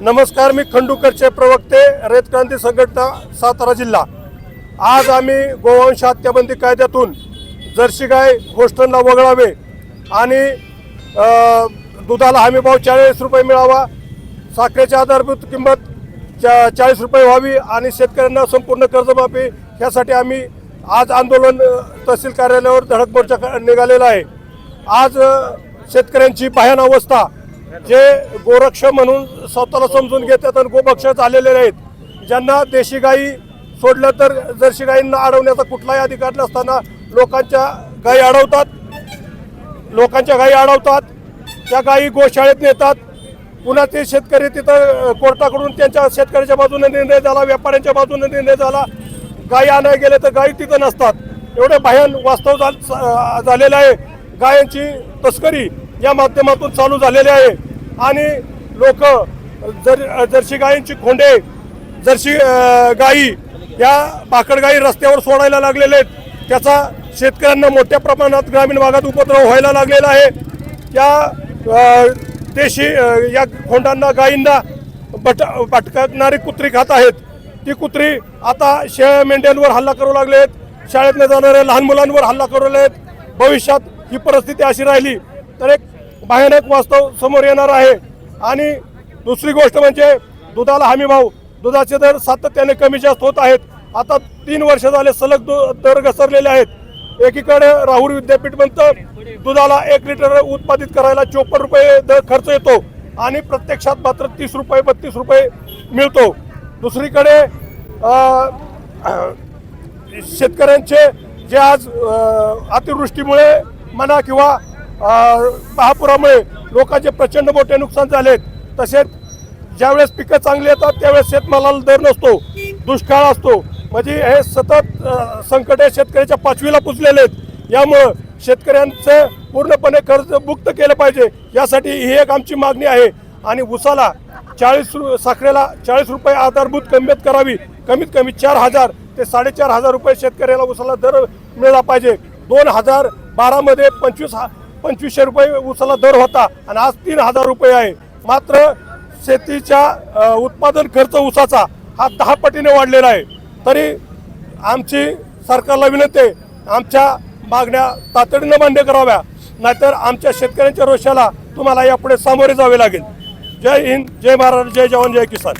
नमस्कार मी खंडूकरचे प्रवक्ते रयत क्रांती संघटना सातारा जिल्हा. आज आम्ही गोवंश हत्याबंदी कायद्यातून जर्सी गाय होस्टनला वगळावे आणि दुधाला हमीभाव चाळीस रुपये मिळावा साखरेची आधारभूत किंमत चा चाळीस रुपये व्हावी आणि शेतकऱ्यांना संपूर्ण कर्जमाफी यासाठी आम्ही आज आंदोलन तहसील कार्यालयावर धडक मोर्चा निघालेला आहे. आज शेतकऱ्यांची भयान अवस्था जे गोरक्ष म्हणून स्वतःला समजून घेतात आणि गोभक्ष झालेले आहेत ज्यांना देशी गाई सोडलं तर जर्शी गायींना अडवण्याचा कुठलाही अधिकार नसताना लोकांच्या गायी अडवतात. लोकांच्या गायी अडवतात. त्या गायी गोशाळेत नेतात. पुन्हा ते शेतकरी तिथं कोर्टाकडून त्यांच्या शेतकऱ्याच्या बाजूने निर्णय झाला व्यापाऱ्यांच्या बाजूने निर्णय झाला. गायी आणायला गेले तर गायी तिथं नसतात. एवढे भयान वास्तव झाल- झालेलं आहे. गायांची तस्करी या माध्यमातून चालू झालेले आहे. आणि लोक जर जर्सी गायींची खोंडे जर्सी गायी या बाकडगाई रस्त्यावर सोडायला लागलेले आहेत. त्याचा शेतकऱ्यांना मोठ्या प्रमाणात ग्रामीण भागात उपद्रव व्हायला लागलेला आहे. या देशी या खोंडांना गायींना बट भटकणारी कुत्री खात आहेत. ती कुत्री आता शेळ्या मेंढ्यांवर हल्ला करू लागले आहेत शाळेत जाणाऱ्या लहान मुलांवर हल्ला करू लागले आहेत भविष्यात ही परिस्थिती अशी राहिली तर एक भयानक वास्तव समोर येणार आहे. आणि दुसरी गोष्ट म्हणजे दुधाला हमी भाव दुधाचे दर सातत्याने कमी जास्त होत आहेत. आता तीन वर्ष झाले सलग दु- दर घसरलेले आहेत. एकीकडे राहुल विद्यापीठ म्हणतं दुधाला एक लिटर उत्पादित करायला चोपन्न रुपये दर खर्च येतो आणि प्रत्यक्षात मात्र तीस रुपये बत्तीस रुपये मिळतो. दुसरीकडे शेतकऱ्यांचे जे आज अतिवृष्टीमुळे म्हणा किंवा महापुरामुळे लोकांचे प्रचंड मोठे नुकसान झालेत तसेच ज्यावेळेस पिकं चांगली येतात त्यावेळेस शेतमालाला दर नसतो दुष्काळ असतो. म्हणजे हे सतत संकट हे शेतकऱ्याच्या पाचवीला पुजलेले आहेत. यामुळं शेतकऱ्यांचं पूर्णपणे कर्ज मुक्त केलं पाहिजे. यासाठी ही एक आमची मागणी आहे. आणि उसाला चाळीस रु साखरेला चाळीस रुपये आधारभूत कमीत करावी. कमीत कमी चार हजार ते साडेचार हजार रुपये शेतकऱ्याला उसाला दर मिळाला पाहिजे. दोन हजार बारामध्ये पंचवीस हा पंचवीसशे रुपये उसाला दर होता आणि आज तीन हजार रुपये आहे. मात्र शेतीच्या उत्पादन खर्च उसाचा हा दहा पटीने वाढलेला आहे. तरी आमची सरकारला विनंती आहे आमच्या मागण्या तातडीनं मान्य कराव्या. नाहीतर आमच्या शेतकऱ्यांच्या रोषाला तुम्हाला यापुढे सामोरे जावे लागेल. जय हिंद जय महाराष्ट्र जय जवान जय किसान.